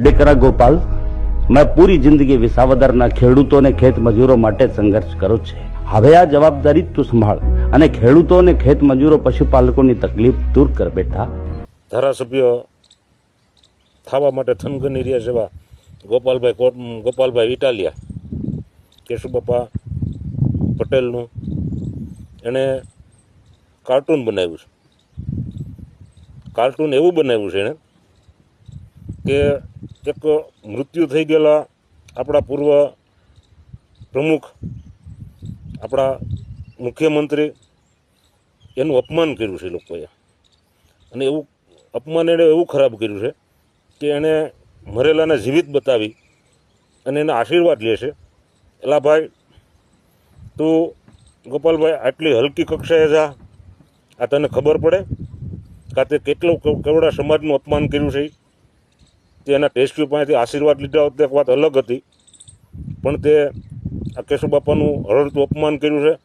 ડેકરા ગોપાલ, મેં પૂરી જિંદગી વિસાવદરના ખેડૂતોને ખેત મજૂરો માટે સંઘર્ષ કર્યો છે. હવે આ જવાબદારી તું સંભાળ અને ખેડૂતો અને ખેત મજૂરો પશુપાલકોની તકલીફ દૂર કર બેટા. ધારાસભ્ય થવા માટે થનગની રહ્યા જેવા ગોપાલભાઈ ગોપાલભાઈ ઇટાલિયા. કેશુબાપા પટેલનું એણે કાર્ટૂન બનાવ્યું છે. કાર્ટૂન એવું બનાવ્યું છે એણે કે એક મૃત્યુ થઈ ગયેલા આપણા પૂર્વ પ્રમુખ, આપણા મુખ્યમંત્રી, એનું અપમાન કર્યું છે લોકોએ. અને એવું અપમાન એણે એવું ખરાબ કર્યું છે કે એણે મરેલાને જીવિત બતાવી અને એના આશીર્વાદ લે છે. એલા ભાઈ, તું ગોપાલભાઈ, આટલી હલકી કક્ષાએ જા. આ તને ખબર પડે? કાં આ તે કેટલું કેવડા સમાજનું અપમાન કર્યું છે ઈ? તે એના ટેસ્ટ્યુ પાસેથી આશીર્વાદ લીધા હોત તે વાત અલગ હતી. પણ તે આ કેશુબાપાનું હળતું અપમાન કર્યું છે.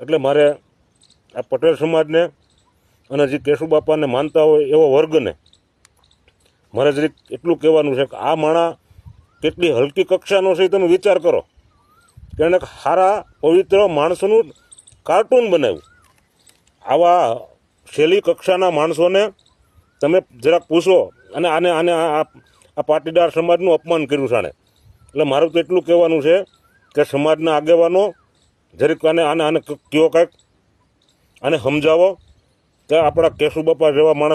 એટલે મારે આ પટેલ સમાજને અને જે કેશુબાપાને માનતા હોય એવો વર્ગને મારે જરીક એટલું કહેવાનું છે કે આ માણા કેટલી હલકી કક્ષાનો છે તમે વિચાર કરો. કે એણે સારા પવિત્ર માણસોનું કાર્ટૂન બનાવ્યું. આવા શૈલી કક્ષાના માણસોને તમે જરાક પૂછો. અને આને આને આ પાટીદાર સમાજનું અપમાન કર્યું છે આણે. એટલે મારું તો એટલું કહેવાનું છે કે સમાજના આગેવાનો જરીક આને આને આને કયો કાંઈક. આને સમજાવો કે આપણા કેશુબાપા જેવા માણસ